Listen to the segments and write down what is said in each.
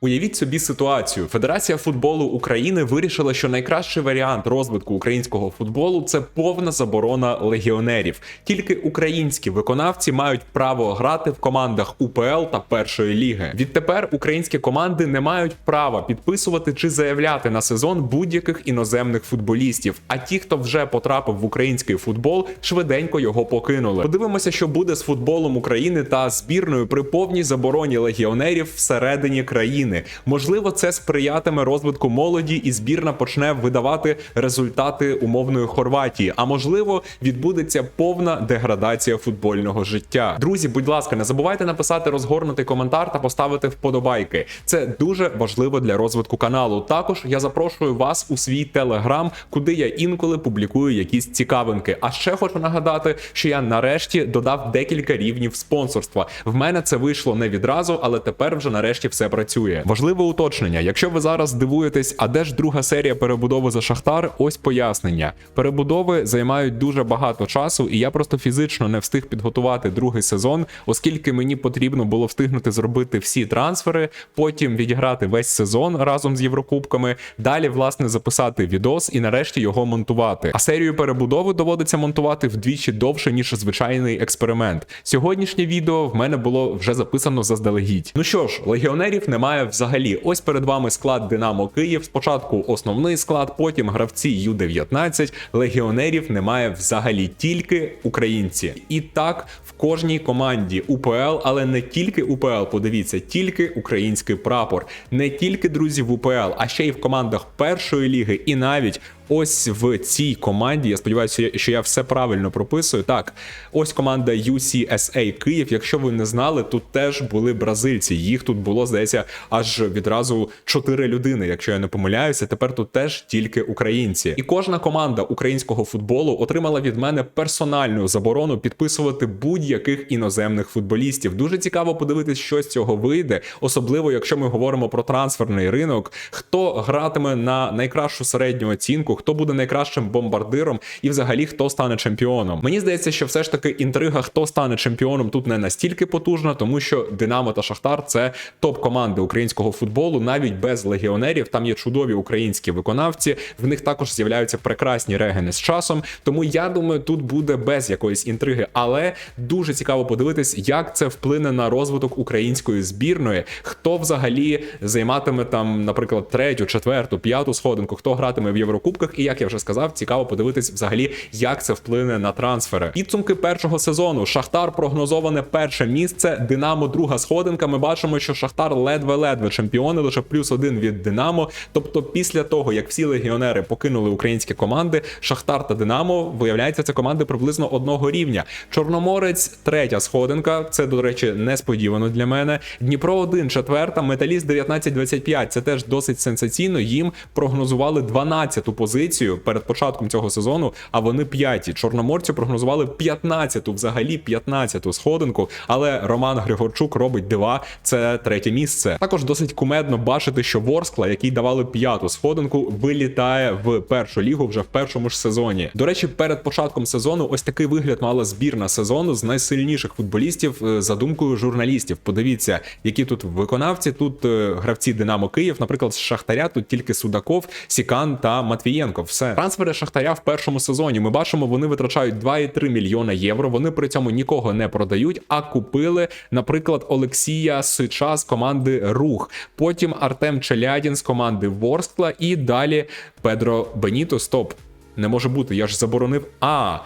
Уявіть собі ситуацію. Федерація футболу України вирішила, що найкращий варіант розвитку українського футболу це повна заборона легіонерів. Тільки українські виконавці мають право грати в командах УПЛ та першої ліги. Відтепер українські команди не мають права підписувати чи заявляти на сезон будь-яких іноземних футболістів. А ті, хто вже потрапив в український футбол, швиденько його покинули. Подивимося, що буде з футболом України та збірною при повній забороні легіонерів всередині країни. Можливо, це сприятиме розвитку молоді, і збірна почне видавати результати умовної Хорватії. А можливо, відбудеться повна деградація футбольного життя. Друзі, будь ласка, не забувайте написати розгорнутий коментар та поставити вподобайки. Це дуже важливо для розвитку каналу. Також я запрошую вас у свій телеграм, куди я інколи публікую якісь цікавинки. А ще хочу нагадати, що я нарешті додав декілька рівнів спонсорства. В мене це вийшло не відразу, але тепер вже нарешті все працює. Важливе уточнення. Якщо ви зараз дивуєтесь, а де ж друга серія перебудови за Шахтар? Ось пояснення. Перебудови займають дуже багато часу, і я просто фізично не встиг підготувати другий сезон, оскільки мені потрібно було встигнути зробити всі трансфери, потім відіграти весь сезон разом з Єврокубками, далі, власне, записати відос і нарешті його монтувати. А серію перебудови доводиться монтувати вдвічі довше, ніж звичайний експеримент. Сьогоднішнє відео в мене було вже записано заздалегідь. Ну що ж, легіонерів немає взагалі. Ось перед вами склад Динамо Київ. Спочатку основний склад, потім гравці Ю-19. Легіонерів немає взагалі тільки українці. І так в кожній команді УПЛ, але не тільки УПЛ. Подивіться, тільки український прапор, не тільки друзі в УПЛ, а ще й в командах першої ліги, і навіть. Ось в цій команді, я сподіваюся, що я все правильно прописую. Так, ось команда UCSA Київ. Якщо ви не знали, тут теж були бразильці. Їх тут було, здається, аж відразу чотири людини. Якщо я не помиляюся, тепер тут теж тільки українці. І кожна команда українського футболу отримала від мене персональну заборону підписувати будь-яких іноземних футболістів. Дуже цікаво подивитись, що з цього вийде, особливо якщо ми говоримо про трансферний ринок, хто гратиме на найкращу середню оцінку хто буде найкращим бомбардиром і взагалі хто стане чемпіоном. Мені здається, що все ж таки інтрига, хто стане чемпіоном, тут не настільки потужна, тому що Динамо та Шахтар це топ-команди українського футболу, навіть без легіонерів. Там є чудові українські виконавці. В них також з'являються прекрасні регени з часом. Тому я думаю, тут буде без якоїсь інтриги, але дуже цікаво подивитись, як це вплине на розвиток української збірної, хто взагалі займатиме там, наприклад, третю, четверту, п'яту сходинку, хто гратиме в Єврокубках. І як я вже сказав, цікаво подивитись взагалі, як це вплине на трансфери. Підсумки першого сезону. Шахтар прогнозоване перше місце. Динамо друга сходинка. Ми бачимо, що Шахтар ледве-ледве чемпіони, лише плюс один від Динамо. Тобто, після того як всі легіонери покинули українські команди, Шахтар та Динамо виявляється, це команди приблизно одного рівня. Чорноморець третя сходинка. Це, до речі, несподівано для мене. Дніпро 1 четверта, Металіст 19-25. Це теж досить сенсаційно. Їм прогнозували 12-ту позицію перед початком цього сезону, а вони п'яті. Чорноморцю прогнозували 15-ту, взагалі 15-ту сходинку. Але Роман Григорчук робить дива. Це третє місце. Також досить кумедно бачити, що Ворскла, який давали п'яту сходинку, вилітає в першу лігу вже в першому ж сезоні. До речі, перед початком сезону ось такий вигляд мала збірна сезону з найсильніших футболістів е, за думкою журналістів. Подивіться, які тут виконавці. Тут е, гравці Динамо Київ, наприклад, з Шахтаря, тут тільки Судаков, Сікан та Матвієнко. Все трансфери Шахтаря в першому сезоні. Ми бачимо, вони витрачають 2,3 мільйона євро. Вони при цьому нікого не продають, а купили, наприклад, Олексія Сича з команди Рух. Потім Артем Челядін з команди Ворскла і далі Педро Беніто. Стоп. Не може бути, я ж заборонив. А,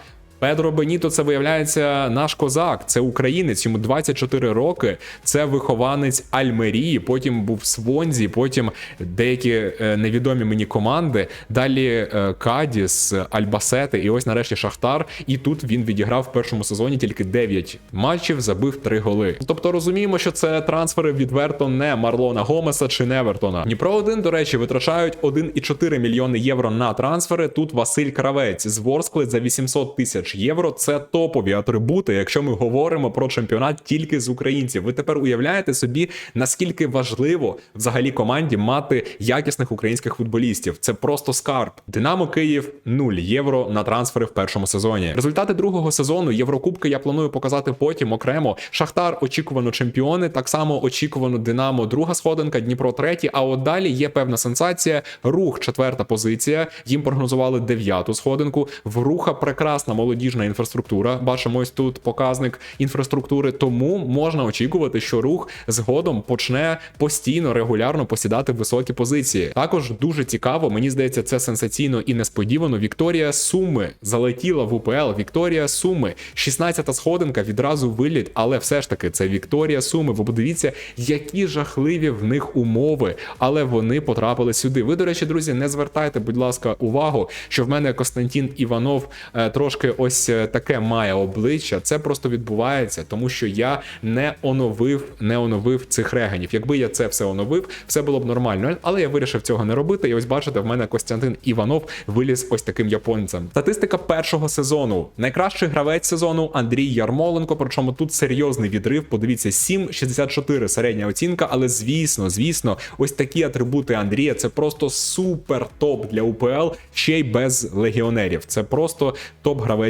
Педро Беніто, це виявляється наш козак, це українець, йому 24 роки. Це вихованець Альмерії. Потім був Свонзі, потім деякі е, невідомі мені команди. Далі е, Кадіс, Альбасети, і ось нарешті Шахтар. І тут він відіграв в першому сезоні тільки 9 матчів, забив 3 голи. Тобто розуміємо, що це трансфери відверто не Марлона Гомеса чи Невертона. Дніпро 1, до речі, витрачають 1,4 мільйони євро на трансфери. Тут Василь Кравець з Ворскли за 800 тисяч тисяч євро. Це топові атрибути, якщо ми говоримо про чемпіонат тільки з українців. Ви тепер уявляєте собі, наскільки важливо взагалі команді мати якісних українських футболістів. Це просто скарб. Динамо Київ 0 євро на трансфери в першому сезоні. Результати другого сезону Єврокубки я планую показати потім окремо. Шахтар очікувано чемпіони. Так само очікувано Динамо, друга сходинка, Дніпро третій. А от далі є певна сенсація. Рух четверта позиція. Їм прогнозували дев'яту сходинку. В руха прекрасна молодіжна інфраструктура. Бачимо ось тут показник інфраструктури. Тому можна очікувати, що рух згодом почне постійно регулярно посідати високі позиції. Також дуже цікаво, мені здається, це сенсаційно і несподівано. Вікторія Суми залетіла в УПЛ. Вікторія Суми, 16-та сходинка, відразу виліт, але все ж таки це Вікторія Суми. Ви подивіться, які жахливі в них умови, але вони потрапили сюди. Ви, до речі, друзі, не звертайте, будь ласка, увагу, що в мене Костянтін Іванов е, трошки ось е, таке має обличчя. Це просто відбувається, тому що я не оновив, не оновив цих регенів. Якби я це все оновив, все було б нормально. Але я вирішив цього не робити. І ось бачите, в мене Костянтин Іванов виліз ось таким японцем. Статистика першого сезону. Найкращий гравець сезону Андрій Ярмоленко. Причому тут серйозний відрив. Подивіться, 7,64 середня оцінка. Але звісно, звісно, ось такі атрибути Андрія. Це просто супер топ для УПЛ, ще й без легіонерів. Це просто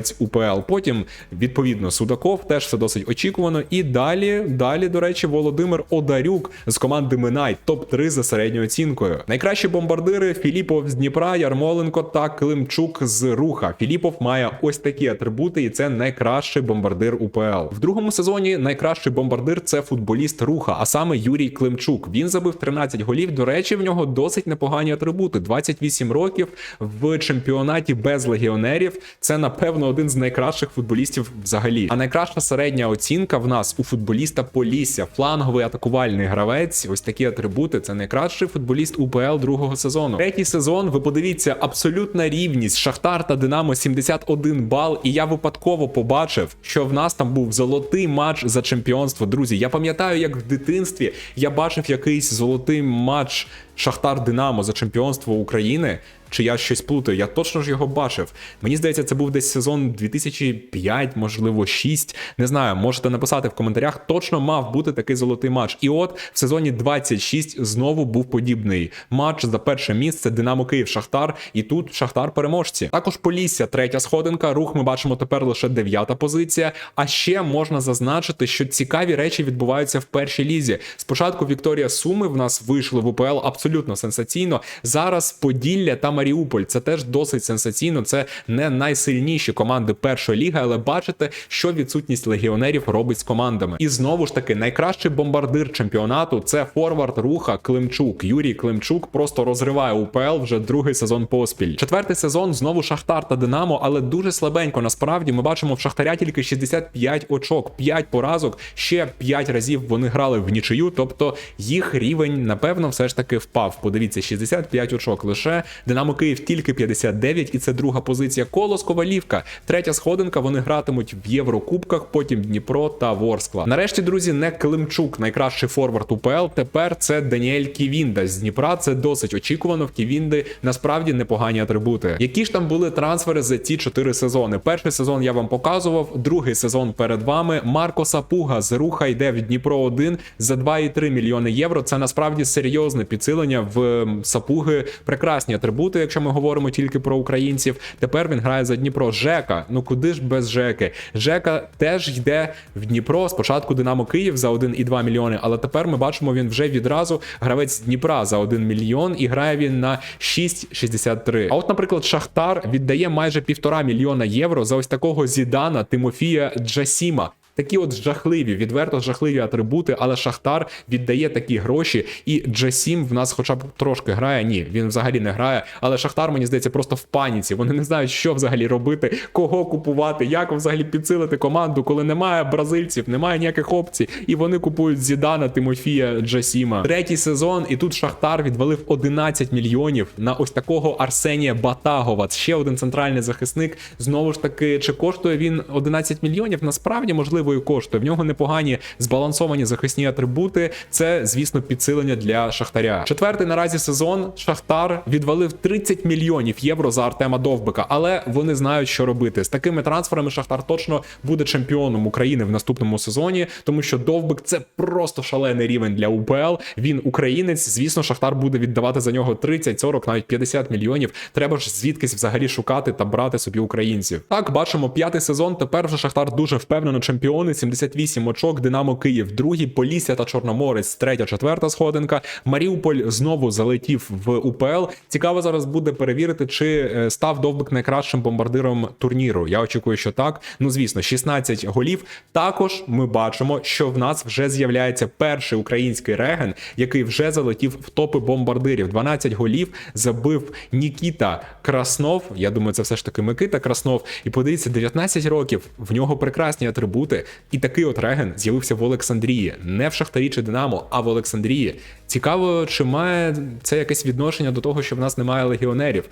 топ-гравець УПЛ. Потім, відповідно, Судаков теж все досить очікувано. І далі, далі, до речі, Володимир Одарюк з команди Минай, топ-3 за середньою оцінкою. Найкращі бомбардири Філіпов з Дніпра, Ярмоленко та Климчук з Руха. Філіпов має ось такі атрибути, і це найкращий бомбардир УПЛ. В другому сезоні найкращий бомбардир це футболіст Руха, а саме Юрій Климчук. Він забив 13 голів. До речі, в нього досить непогані атрибути. 28 років в чемпіонаті без легіонерів. Це напевно один з найкращих футболістів взагалі. А найкраща середня оцінка в нас у футболіста Полісся, фланговий атакувальний гравець. Ось такі атрибути. Це найкращий футболіст УПЛ другого сезону. Третій сезон. Ви подивіться, абсолютна рівність. Шахтар та Динамо 71 бал. І я випадково побачив, що в нас там був золотий матч за чемпіонство. Друзі, я пам'ятаю, як в дитинстві я бачив якийсь золотий матч Шахтар Динамо за чемпіонство України. Чи я щось плутаю? Я точно ж його бачив. Мені здається, це був десь сезон 2005, можливо, 6. Не знаю, можете написати в коментарях. Точно мав бути такий золотий матч. І от в сезоні 26 знову був подібний матч за перше місце Динамо Київ Шахтар. І тут Шахтар переможці. Також Полісся, третя сходинка. Рух ми бачимо тепер лише дев'ята позиція. А ще можна зазначити, що цікаві речі відбуваються в першій лізі. Спочатку Вікторія Суми в нас вийшли в УПЛ абсолютно сенсаційно. Зараз Поділля та Маріуполь це теж досить сенсаційно. Це не найсильніші команди першої ліги, але бачите, що відсутність легіонерів робить з командами. І знову ж таки, найкращий бомбардир чемпіонату це форвард руха Климчук. Юрій Климчук просто розриває УПЛ вже другий сезон поспіль. Четвертий сезон знову Шахтар та Динамо, але дуже слабенько. Насправді ми бачимо в Шахтаря тільки 65 очок, 5 поразок. Ще 5 разів вони грали в нічию. Тобто їх рівень, напевно, все ж таки впав. Подивіться, 65 очок лише. Динамо Київ тільки 59, і це друга позиція. Колос Ковалівка. Третя сходинка. Вони гратимуть в Єврокубках, потім Дніпро та Ворскла. Нарешті, друзі, не Климчук, найкращий форвард УПЛ. Тепер це Даніель Ківінда з Дніпра. Це досить очікувано. В Ківінди насправді непогані атрибути. Які ж там були трансфери за ці 4 сезони? Перший сезон я вам показував, другий сезон перед вами. Марко Сапуга з руха йде в Дніпро 1 за 2,3 мільйони євро. Це насправді серйозне підсилення в Сапуги. Прекрасні атрибути, якщо ми говоримо тільки про українців. Тепер він грає за Дніпро. Жека. Ну куди ж без Жеки? Жека теж йде в Дніпро. Спочатку Динамо Київ за 1,2 мільйони, але тепер ми бачимо, він вже відразу гравець Дніпра за 1 мільйон і грає він на 6,63. А от, наприклад, Шахтар віддає майже півтора мільйона євро за ось такого зідана Тимофія Джасіма. Такі от жахливі, відверто жахливі атрибути, але Шахтар віддає такі гроші, і Джасім в нас хоча б трошки грає. Ні, він взагалі не грає. Але Шахтар, мені здається, просто в паніці. Вони не знають, що взагалі робити, кого купувати, як взагалі підсилити команду, коли немає бразильців, немає ніяких опцій, і вони купують Зідана, Тимофія, Джасіма. Третій сезон, і тут Шахтар відвалив 11 мільйонів на ось такого Арсенія Батагова. Ще один центральний захисник. Знову ж таки, чи коштує він 11 мільйонів? Насправді, можливо важливою коштує. В нього непогані збалансовані захисні атрибути. Це, звісно, підсилення для Шахтаря. Четвертий наразі сезон Шахтар відвалив 30 мільйонів євро за Артема Довбика, але вони знають, що робити. З такими трансферами Шахтар точно буде чемпіоном України в наступному сезоні, тому що Довбик це просто шалений рівень для УПЛ. Він українець. Звісно, Шахтар буде віддавати за нього 30, 40, навіть 50 мільйонів. Треба ж звідкись взагалі шукати та брати собі українців. Так, бачимо п'ятий сезон. Тепер вже Шахтар дуже впевнено чемпіони. 78 очок. Динамо Київ, другий, Полісся та Чорноморець, третя, четверта сходинка. Маріуполь знову залетів в УПЛ. Цікаво зараз буде перевірити, чи е, став Довбик найкращим бомбардиром турніру. Я очікую, що так. Ну звісно, 16 голів. Також ми бачимо, що в нас вже з'являється перший український реген, який вже залетів в топи бомбардирів. 12 голів забив Нікіта Краснов. Я думаю, це все ж таки Микита Краснов. І подивіться, 19 років. В нього прекрасні атрибути. І такий от реген з'явився в Олександрії, не в Шахтарі чи Динамо, а в Олександрії. Цікаво, чи має це якесь відношення до того, що в нас немає легіонерів.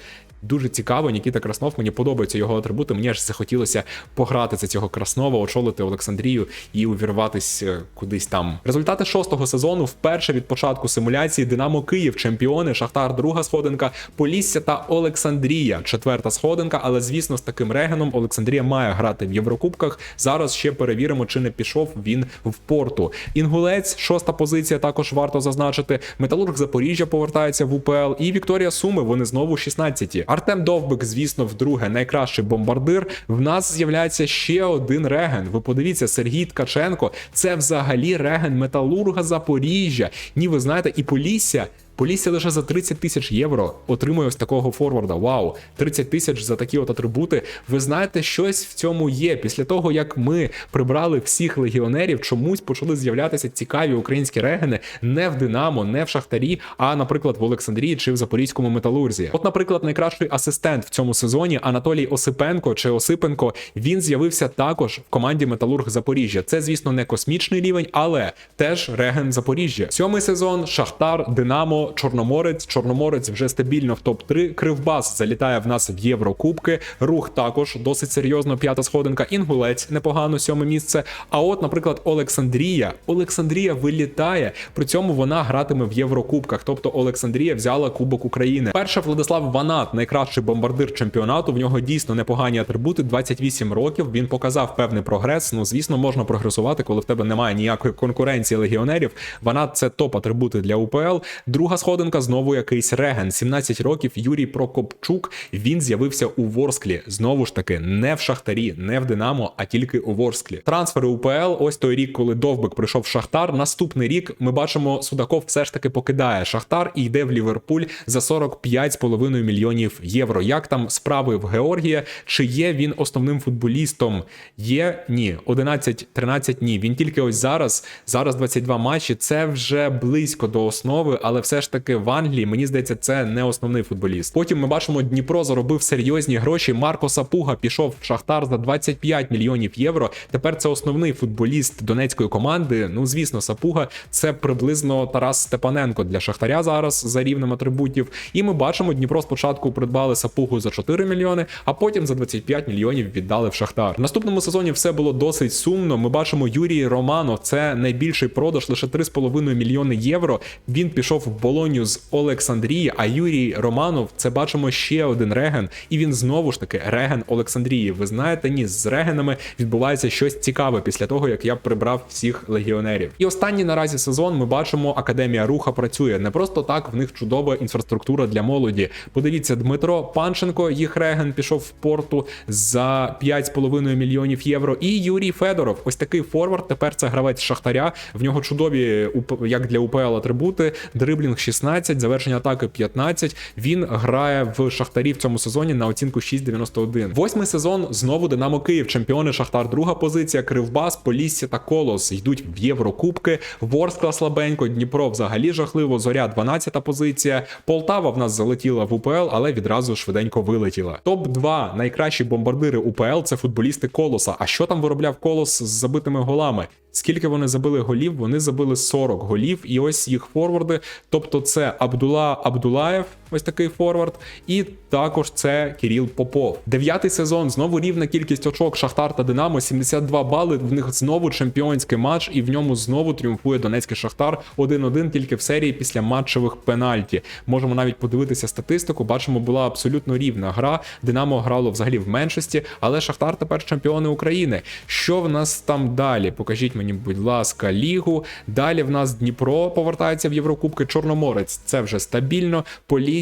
Дуже цікаво, Нікіта Краснов. Мені подобаються його атрибути. Мені аж захотілося пограти за цього Краснова, очолити Олександрію і увірватись е, кудись там. Результати шостого сезону вперше від початку симуляції Динамо Київ, чемпіони, Шахтар, друга сходинка, Полісся та Олександрія, четверта сходинка. Але звісно, з таким регеном Олександрія має грати в Єврокубках. Зараз ще перевіримо, чи не пішов він в порту. Інгулець, шоста позиція, також варто зазначити. Металург Запоріжжя повертається в УПЛ. І Вікторія Суми. Вони знову 16-ті. Артем Довбик, звісно, вдруге найкращий бомбардир. В нас з'являється ще один реген. Ви подивіться, Сергій Ткаченко. Це взагалі реген Металурга Запоріжжя. Ні, ви знаєте, і Полісся. Полісся лише за 30 тисяч євро отримує ось такого форварда. Вау, 30 тисяч за такі от атрибути. Ви знаєте, щось в цьому є. Після того, як ми прибрали всіх легіонерів, чомусь почали з'являтися цікаві українські регени не в Динамо, не в Шахтарі, а, наприклад, в Олександрії чи в Запорізькому металурзі. От, наприклад, найкращий асистент в цьому сезоні Анатолій Осипенко чи Осипенко. Він з'явився також в команді Металург Запоріжжя. Це, звісно, не космічний рівень, але теж реген Запоріжжя. Сьомий сезон Шахтар, Динамо. Чорноморець. Чорноморець вже стабільно в топ-3. Кривбас залітає в нас в Єврокубки. Рух також досить серйозно. П'ята сходинка. Інгулець непогано сьоме місце. А от, наприклад, Олександрія. Олександрія вилітає. При цьому вона гратиме в Єврокубках. Тобто Олександрія взяла Кубок України. Перша Владислав Ванат, найкращий бомбардир чемпіонату. В нього дійсно непогані атрибути. 28 років. Він показав певний прогрес. Ну, звісно, можна прогресувати, коли в тебе немає ніякої конкуренції легіонерів. Ванат це топ-атрибути для УПЛ. Друга сходинка знову якийсь реген. 17 років Юрій Прокопчук. Він з'явився у Ворсклі. Знову ж таки, не в Шахтарі, не в Динамо, а тільки у Ворсклі. Трансфери УПЛ. Ось той рік, коли Довбик прийшов в Шахтар. Наступний рік ми бачимо, Судаков все ж таки покидає Шахтар і йде в Ліверпуль за 45,5 мільйонів євро. Як там справи в Георгія? Чи є він основним футболістом? Є ні. 11-13 ні. Він тільки ось зараз. Зараз 22 матчі. Це вже близько до основи, але все ж таки в Англії, мені здається, це не основний футболіст. Потім ми бачимо, Дніпро заробив серйозні гроші. Марко Сапуга пішов в Шахтар за 25 мільйонів євро. Тепер це основний футболіст донецької команди. Ну, звісно, Сапуга це приблизно Тарас Степаненко для Шахтаря зараз за рівнем атрибутів. І ми бачимо, Дніпро спочатку придбали Сапугу за 4 мільйони, а потім за 25 мільйонів віддали в Шахтар. В наступному сезоні все було досить сумно. Ми бачимо Юрій Романов. Це найбільший продаж, лише 3,5 мільйони євро. Він пішов в Болоню з Олександрії, а Юрій Романов це бачимо ще один реген, і він знову ж таки реген Олександрії. Ви знаєте, ні, з регенами відбувається щось цікаве після того, як я прибрав всіх легіонерів. І останній наразі сезон ми бачимо, академія руха працює не просто так. В них чудова інфраструктура для молоді. Подивіться, Дмитро Панченко, їх реген пішов в порту за 5,5 мільйонів євро. І Юрій Федоров, ось такий форвард. Тепер це гравець Шахтаря. В нього чудові як для УПЛ атрибути дриблінг 16, завершення атаки 15. Він грає в Шахтарі в цьому сезоні на оцінку 6,91. Восьмий сезон знову Динамо Київ, чемпіони Шахтар, друга позиція, Кривбас, Полісся та Колос йдуть в Єврокубки. Ворскла слабенько, Дніпро взагалі жахливо. Зоря 12 позиція. Полтава в нас залетіла в УПЛ, але відразу швиденько вилетіла. Топ 2 найкращі бомбардири УПЛ це футболісти Колоса. А що там виробляв Колос з забитими голами? Скільки вони забили голів? Вони забили 40 голів, і ось їх форварди. Тобто, це Абдула Абдулаєв, ось такий форвард. І також це Кіріл Попов. Дев'ятий сезон знову рівна кількість очок Шахтар та Динамо, 72 бали. В них знову чемпіонський матч, і в ньому знову тріумфує Донецький Шахтар 1-1 тільки в серії після матчевих пенальті. Можемо навіть подивитися статистику. Бачимо, була абсолютно рівна гра. Динамо грало взагалі в меншості, але Шахтар тепер чемпіони України. Що в нас там далі? Покажіть мені, будь ласка, лігу. Далі в нас Дніпро повертається в Єврокубки. Чорноморець це вже стабільно.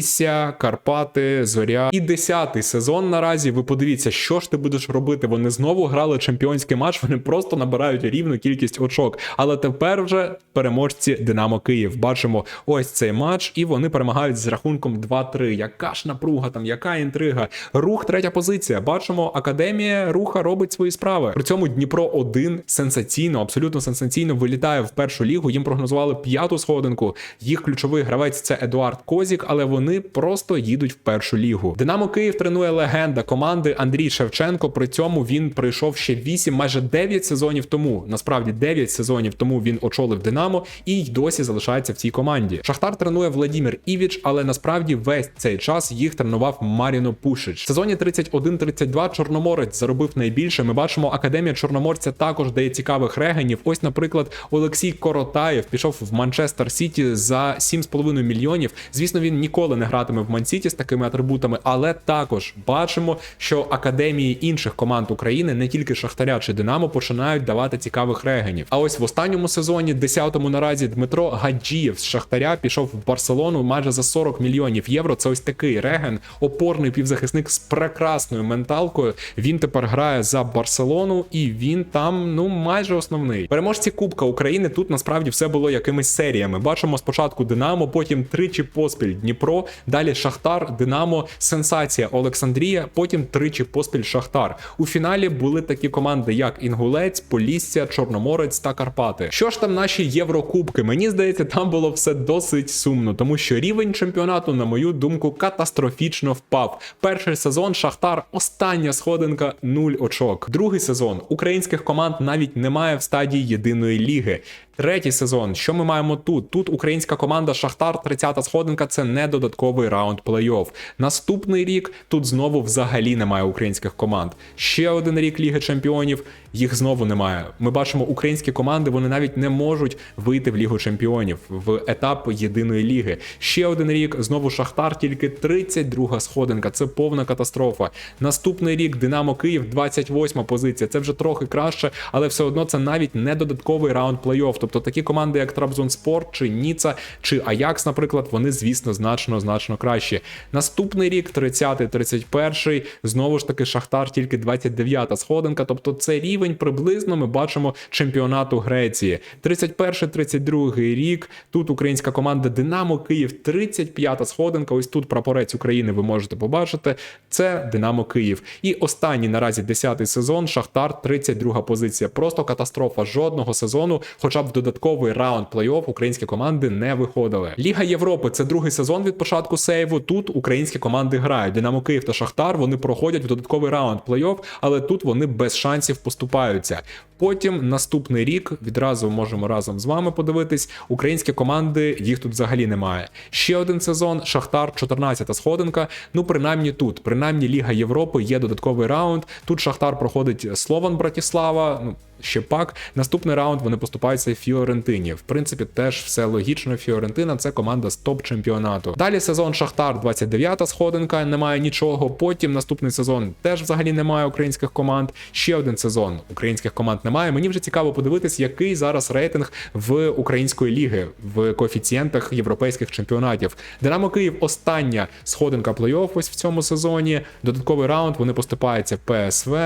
Полісся, Карпати, Зоря. І десятий сезон наразі. Ви подивіться, що ж ти будеш робити. Вони знову грали чемпіонський матч. Вони просто набирають рівну кількість очок. Але тепер вже переможці Динамо Київ. Бачимо ось цей матч, і вони перемагають з рахунком 2-3. Яка ж напруга там, яка інтрига? Рух, третя позиція. Бачимо, академія руха робить свої справи. При цьому Дніпро 1 сенсаційно, абсолютно сенсаційно вилітає в першу лігу. Їм прогнозували п'яту сходинку. Їх ключовий гравець це Едуард Козік, але вони просто їдуть в першу лігу. Динамо Київ тренує легенда команди Андрій Шевченко. При цьому він прийшов ще 8, майже 9 сезонів тому. Насправді 9 сезонів тому він очолив Динамо і й досі залишається в цій команді. Шахтар тренує Владімір Івіч, але насправді весь цей час їх тренував Маріно Пушич. В сезоні 31-32 Чорноморець заробив найбільше. Ми бачимо, академія Чорноморця також дає цікавих регенів. Ось, наприклад, Олексій Коротаєв пішов в Манчестер Сіті за 7,5 мільйонів. Звісно, він ніколи не гратиме в Мансіті з такими атрибутами, але також бачимо, що академії інших команд України, не тільки Шахтаря чи Динамо, починають давати цікавих регенів. А ось в останньому сезоні, 10-му наразі, Дмитро Гаджієв з Шахтаря пішов в Барселону майже за 40 мільйонів євро. Це ось такий реген, опорний півзахисник з прекрасною менталкою. Він тепер грає за Барселону, і він там ну майже основний. Переможці Кубка України тут насправді все було якимись серіями. Бачимо спочатку Динамо, потім тричі поспіль Дніпро, далі Шахтар, Динамо, сенсація Олександрія, потім тричі поспіль Шахтар. У фіналі були такі команди, як Інгулець, Полісся, Чорноморець та Карпати. Що ж там наші Єврокубки? Мені здається, там було все досить сумно, тому що рівень чемпіонату, на мою думку, катастрофічно впав. Перший сезон Шахтар, остання сходинка, нуль очок. Другий сезон українських команд навіть немає в стадії єдиної ліги. Третій сезон, що ми маємо тут? Тут українська команда Шахтар, 30-та сходинка це не додатковий раунд плей-офф. Наступний рік тут знову взагалі немає українських команд. Ще один рік Ліги Чемпіонів, їх знову немає. Ми бачимо, українські команди вони навіть не можуть вийти в Лігу Чемпіонів в етап єдиної ліги. Ще один рік знову Шахтар, тільки 32-га сходинка. Це повна катастрофа. Наступний рік Динамо Київ, 28-ма позиція. Це вже трохи краще, але все одно це навіть не додатковий раунд плей-офф. Тобто такі команди, як Трабзонспорт, чи Ніца, чи Аякс, наприклад, вони, звісно, значно значно кращі. Наступний рік, 30-й, 31-й, знову ж таки, Шахтар, тільки 29-та сходинка. Тобто, це рівень приблизно ми бачимо чемпіонату Греції. 31-32 рік. Тут українська команда Динамо Київ, 35-та сходинка. Ось тут прапорець України ви можете побачити. Це Динамо Київ. І останній наразі 10-й сезон. Шахтар, 32 позиція. Просто катастрофа жодного сезону, хоча б в додатковий раунд плей-офф українські команди не виходили. Ліга Європи це другий сезон від початку сейву. Тут українські команди грають. Динамо Київ та Шахтар вони проходять в додатковий раунд плей-офф, але тут вони без шансів поступаються. Потім наступний рік відразу можемо разом з вами подивитись. Українські команди їх тут взагалі немає. Ще один сезон. Шахтар, 14-та сходинка. Ну, принаймні тут, принаймні Ліга Європи є додатковий раунд. Тут Шахтар проходить Слован Братіслава. Ну ще пак. Наступний раунд вони поступаються Фіорентині. В принципі, теж все логічно. Фіорентина це команда з топ чемпіонату. Далі сезон Шахтар, 29-та сходинка. Немає нічого. Потім наступний сезон теж взагалі немає українських команд. Ще один сезон українських команд немає. Мені вже цікаво подивитись, який зараз рейтинг в української ліги в коефіцієнтах європейських чемпіонатів. Динамо Київ остання сходинка плей-офф ось в цьому сезоні. Додатковий раунд. Вони поступаються ПСВ.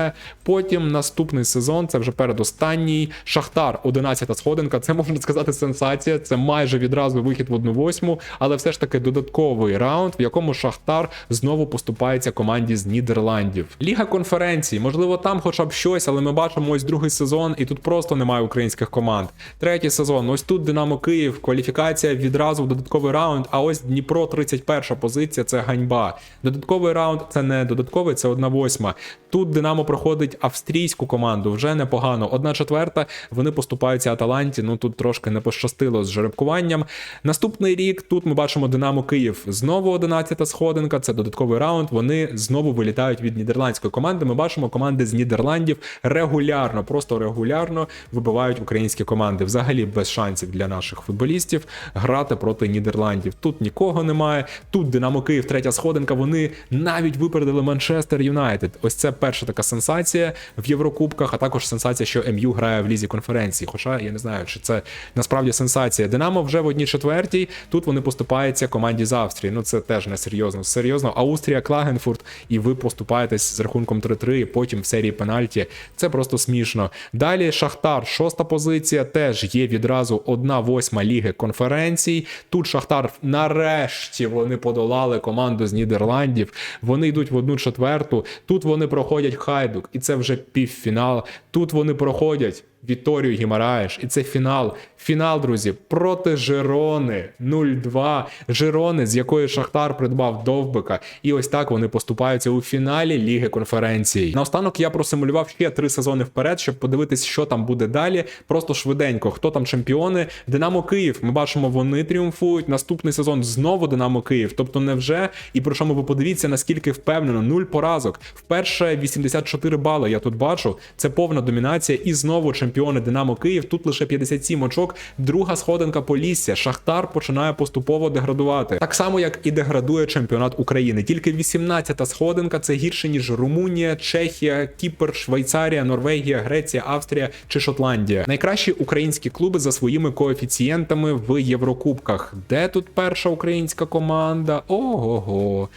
Потім наступний сезон це вже передостанній. Шахтар, 11-та сходинка. Це можна сказати сенсація. Це майже відразу вихід в 1-8, але все ж таки додатковий раунд, в якому Шахтар знову поступається команді з Нідерландів. Ліга конференцій, можливо, там хоча б щось, але ми бачимо ось другий сезон. і тут просто немає українських команд. Третій сезон. Ось тут Динамо Київ, кваліфікація відразу в додатковий раунд. А ось Дніпро 31 позиція. Це ганьба. Додатковий раунд це не додатковий, це одна восьма. Тут Динамо проходить австрійську команду. Вже непогано. Одна четверта. Вони поступаються Аталанті. Ну тут трошки не пощастило з жеребкуванням. Наступний рік тут ми бачимо Динамо Київ. Знову 11-та сходинка. Це додатковий раунд. Вони знову вилітають від нідерландської команди. Ми бачимо команди з Нідерландів регулярно, просто регулярно вибивають українські команди. Взагалі без шансів для наших футболістів грати проти Нідерландів. Тут нікого немає. Тут Динамо Київ, третя сходинка. Вони навіть випередили Манчестер Юнайтед. Ось це перша така сенсація в Єврокубках, а також сенсація, що МЮ грає в лізі конференції. Хоча я не знаю, чи це насправді сенсація. Динамо вже в одній четвертій. Тут вони поступаються команді з Австрії. Ну це теж не серйозно. Серйозно, Австрія, Клагенфурт, і ви поступаєтесь з рахунком 3-3, і потім в серії пенальті. Це просто смішно. Далі Шахтар, шоста позиція, теж є відразу одна восьма ліги конференцій. Тут Шахтар нарешті вони подолали команду з Нідерландів. Вони йдуть в одну четверту. Тут вони проходять Хайдук, і це вже півфінал. Тут вони проходять проходять. Віторію Гімараєш, і це фінал. Фінал, друзі, проти Жирони 0-2. Жирони, з якої Шахтар придбав Довбика. І ось так вони поступаються у фіналі Ліги конференцій. Наостанок я просимулював ще три сезони вперед, щоб подивитись, що там буде далі. Просто швиденько, хто там чемпіони. Динамо Київ. Ми бачимо, вони тріумфують. Наступний сезон знову Динамо Київ. Тобто, невже? І про що ви подивіться, наскільки впевнено, нуль поразок. Вперше 84 бали. Я тут бачу. Це повна домінація. І знову чемпіони Динамо Київ. Тут лише 57 очок. Друга сходинка Полісся. Шахтар починає поступово деградувати. Так само, як і деградує чемпіонат України. Тільки 18-та сходинка це гірше ніж Румунія, Чехія, Кіпр, Швейцарія, Норвегія, Греція, Австрія чи Шотландія. Найкращі українські клуби за своїми коефіцієнтами в Єврокубках. Де тут перша українська команда? Ого-го.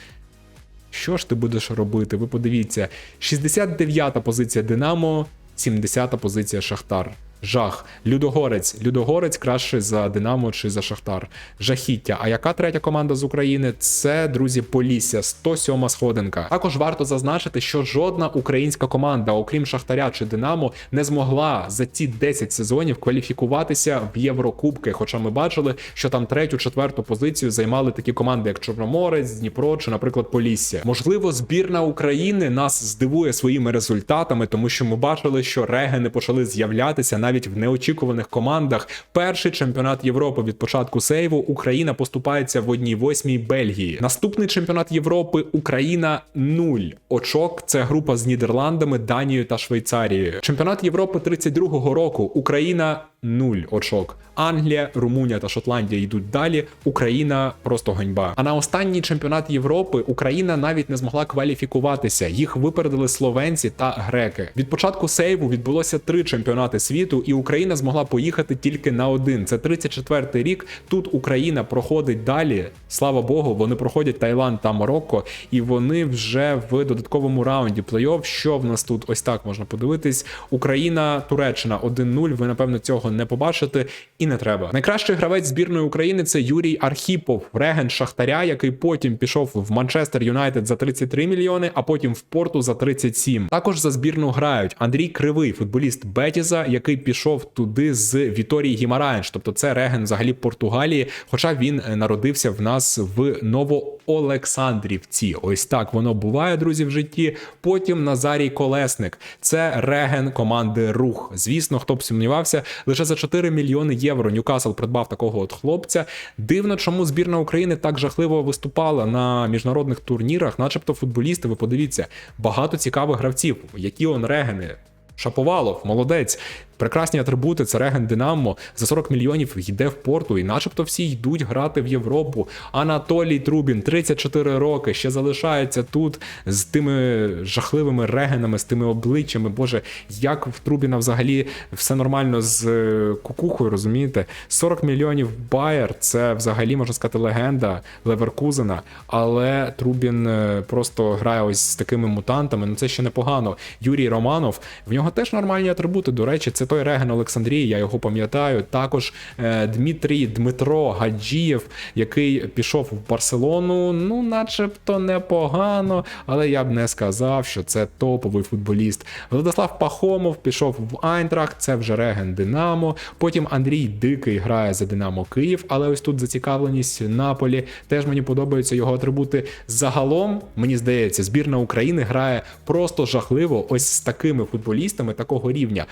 Що ж ти будеш робити? Ви подивіться: 69-та позиція Динамо, 70-та позиція Шахтар. Жах. Людогорець. Людогорець краще за Динамо чи за Шахтар. Жахіття. А яка третя команда з України? Це, друзі, Полісся, 107 сходинка. Також варто зазначити, що жодна українська команда, окрім Шахтаря чи Динамо, не змогла за ці 10 сезонів кваліфікуватися в Єврокубки. Хоча ми бачили, що там третю, четверту позицію займали такі команди, як Чорноморець, Дніпро чи, наприклад, Полісся. Можливо, збірна України нас здивує своїми результатами, тому що ми бачили, що регени почали з'являтися навіть в неочікуваних командах. Перший чемпіонат Європи від початку сейву Україна поступається в одній восьмій Бельгії. Наступний чемпіонат Європи Україна 0 очок. Це група з Нідерландами, Данією та Швейцарією. Чемпіонат Європи 32-го року Україна 0 очок. Англія, Румунія та Шотландія йдуть далі. Україна просто ганьба. А на останній чемпіонат Європи Україна навіть не змогла кваліфікуватися. Їх випередили словенці та греки. Від початку сейву відбулося три чемпіонати світу, і Україна змогла поїхати тільки на один. Це 34-й рік. Тут Україна проходить далі. Слава Богу, вони проходять Таїланд та Марокко, і вони вже в додатковому раунді плей-офф. Що в нас тут? Ось так можна подивитись. Україна, Туреччина 1-0. Ви напевно цього не побачите і не треба. Найкращий гравець збірної України це Юрій Архіпов, регент Шахтаря, який потім пішов в Манчестер Юнайтед за 33 мільйони, а потім в Порту за 37. Також за збірну грають Андрій Кривий, футболіст Бетіза, який пішов туди з Віторії Гімараєнш. Тобто це реген взагалі Португалії. Хоча він е, народився в нас в Новоолександрівці. Ось так воно буває, друзі, в житті. Потім Назарій Колесник, це реген команди Рух. Звісно, хто б сумнівався, лише за 4 мільйони євро Ньюкасл придбав такого от хлопця. Дивно, чому збірна України так жахливо виступала на міжнародних турнірах, начебто футболісти. Ви подивіться, багато цікавих гравців, які он регени. Шаповалов, молодець. Прекрасні атрибути, це реген Динамо за 40 мільйонів йде в порту, і начебто всі йдуть грати в Європу. Анатолій Трубін, 34 роки, ще залишається тут з тими жахливими регенами, з тими обличчями. Боже, як в Трубіна взагалі все нормально з е, кукухою, розумієте? 40 мільйонів Байер це взагалі можна сказати легенда Леверкузена, але Трубін е, просто грає ось з такими мутантами. Ну це ще непогано. Юрій Романов, в нього теж нормальні атрибути. До речі, це той Реген Олександрії, я його пам'ятаю. Також е, Дмитрій Дмитро Гаджієв, який пішов в Барселону, ну, начебто непогано, але я б не сказав, що це топовий футболіст. Владислав Пахомов пішов в Айнтрахт, це вже Реген Динамо. Потім Андрій Дикий грає за Динамо Київ, але ось тут зацікавленість Наполі. Теж мені подобаються його атрибути. Загалом, мені здається, збірна України грає просто жахливо ось з такими футболістами такого рівня.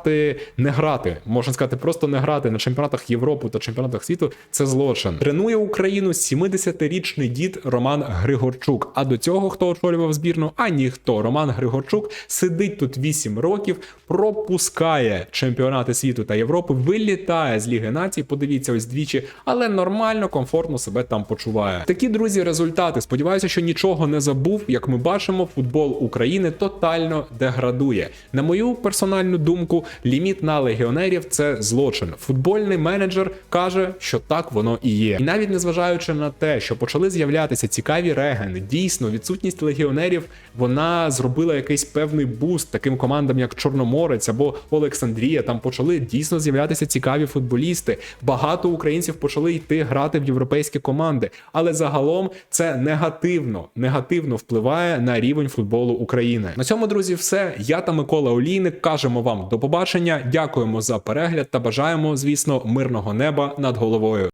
Грати, не грати, можна сказати, просто не грати на чемпіонатах Європи та чемпіонатах світу це злочин. Тренує Україну 70-річний дід Роман Григорчук. А до цього хто очолював збірну? А ніхто. Роман Григорчук сидить тут 8 років, пропускає чемпіонати світу та Європи, вилітає з Ліги Націй. Подивіться ось двічі, але нормально, комфортно себе там почуває. Такі друзі, результати. Сподіваюся, що нічого не забув. Як ми бачимо, футбол України тотально деградує. На мою персональну думку, ліміт на легіонерів це злочин. Футбольний менеджер каже, що так воно і є. І навіть незважаючи на те, що почали з'являтися цікаві регени, дійсно відсутність легіонерів вона зробила якийсь певний буст таким командам, як Чорноморець або Олександрія. Там почали дійсно з'являтися цікаві футболісти. Багато українців почали йти грати в європейські команди, але загалом це негативно, негативно впливає на рівень футболу України. На цьому, друзі, все. Я та Микола Олійник кажемо вам до побачення. Дякуємо за перегляд та бажаємо, звісно, мирного неба над головою.